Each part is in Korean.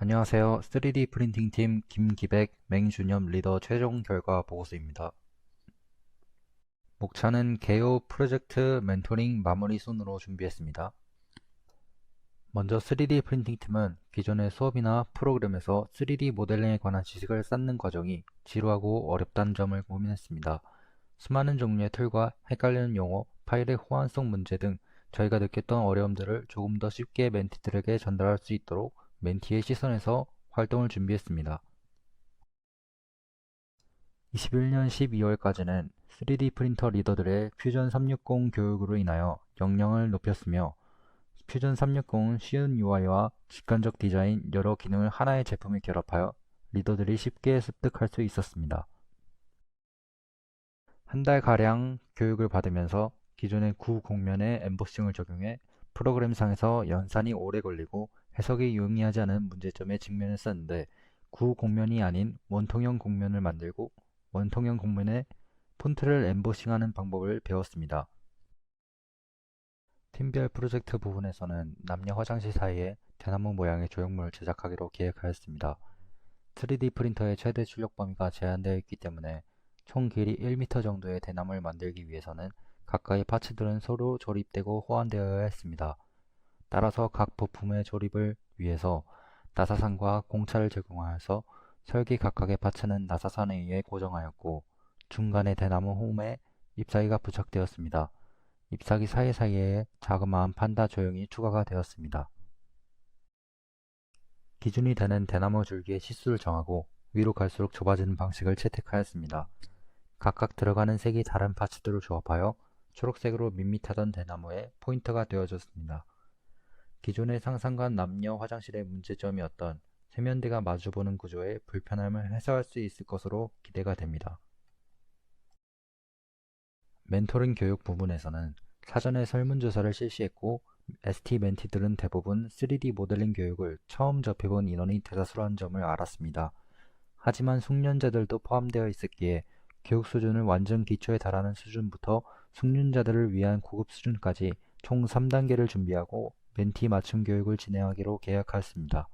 안녕하세요. 3D 프린팅팀 김기백 맹준염 리더 최종 결과 보고서입니다. 목차는 개요 프로젝트 멘토링 마무리 순으로 준비했습니다. 먼저 3D 프린팅팀은 기존의 수업이나 프로그램에서 3D 모델링에 관한 지식을 쌓는 과정이 지루하고 어렵다는 점을 고민했습니다. 수많은 종류의 툴과 헷갈리는 용어, 파일의 호환성 문제 등 저희가 느꼈던 어려움들을 조금 더 쉽게 멘티들에게 전달할 수 있도록 멘티의 시선에서 활동을 준비했습니다. 21년 12월까지는 3D 프린터 리더들의 퓨전 360 교육으로 인하여 역량을 높였으며 퓨전 360은 쉬운 UI와 직관적 디자인, 여러 기능을 하나의 제품에 결합하여 리더들이 쉽게 습득할 수 있었습니다. 한 달가량 교육을 받으면서 기존의 구공면에 엠보싱을 적용해 프로그램상에서 연산이 오래 걸리고 해석이 용이하지 않은 문제점에 직면했었는데 구공면이 아닌 원통형 공면을 만들고 원통형 공면에 폰트를 엠보싱하는 방법을 배웠습니다. 팀별 프로젝트 부분에서는 남녀 화장실 사이에 대나무 모양의 조형물을 제작하기로 계획하였습니다. 3D 프린터의 최대 출력 범위가 제한되어 있기 때문에 총 길이 1m 정도의 대나무를 만들기 위해서는 각각의 파츠들은 서로 조립되고 호환되어야 했습니다. 따라서 각 부품의 조립을 위해서 나사산과 공차를 제공하여서 설계 각각의 파츠는 나사산에 의해 고정하였고 중간에 대나무 홈에 잎사귀가 부착되었습니다. 잎사귀 사이사이에 자그마한 판다 조형이 추가가 되었습니다. 기준이 되는 대나무 줄기의 시수를 정하고 위로 갈수록 좁아지는 방식을 채택하였습니다. 각각 들어가는 색이 다른 파츠들을 조합하여 초록색으로 밋밋하던 대나무에 포인트가 되어졌습니다. 기존의 상상관 남녀 화장실의 문제점이었던 세면대가 마주보는 구조의 불편함을 해소할 수 있을 것으로 기대가 됩니다. 멘토링 교육 부분에서는 사전에 설문조사를 실시했고 ST 멘티들은 대부분 3D 모델링 교육을 처음 접해본 인원이 대다수라는 점을 알았습니다. 하지만 숙련자들도 포함되어 있었기에 교육 수준을 완전 기초에 달하는 수준부터 숙련자들을 위한 고급 수준까지 총 3단계를 준비하고 멘티 맞춤 교육을 진행하기로 계약하였습니다.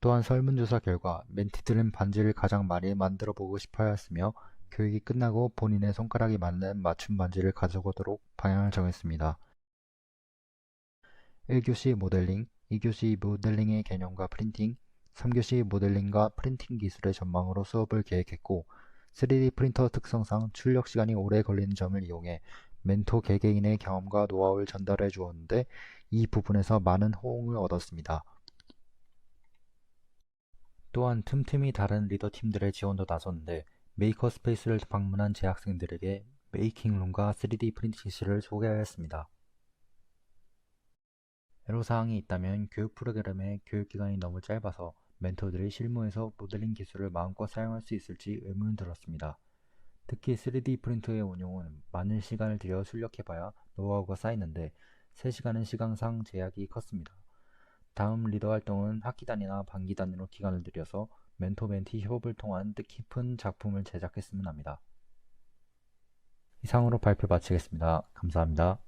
또한 설문조사 결과 멘티들은 반지를 가장 많이 만들어 보고 싶어 하였으며 교육이 끝나고 본인의 손가락이 맞는 맞춤 반지를 가져오도록 방향을 정했습니다. 1교시 모델링, 2교시 모델링의 개념과 프린팅, 3교시 모델링과 프린팅 기술의 전망으로 수업을 계획했고 3D 프린터 특성상 출력 시간이 오래 걸리는 점을 이용해 멘토 개개인의 경험과 노하우를 전달해 주었는데 이 부분에서 많은 호응을 얻었습니다. 또한 틈틈이 다른 리더 팀들의 지원도 나섰는데 메이커 스페이스를 방문한 재학생들에게 메이킹룸과 3D 프린팅실을 소개하였습니다. 애로사항이 있다면 교육 프로그램의 교육기간이 너무 짧아서 멘토들이 실무에서 모델링 기술을 마음껏 사용할 수 있을지 의문이 들었습니다. 특히 3D 프린터의 운용은 많은 시간을 들여 출력해봐야 노하우가 쌓이는데 3시간은 시간상 제약이 컸습니다. 다음 리더 활동은 학기 단위나 반기 단위로 기간을 들여서 멘토 멘티 협업을 통한 뜻깊은 작품을 제작했으면 합니다. 이상으로 발표 마치겠습니다. 감사합니다.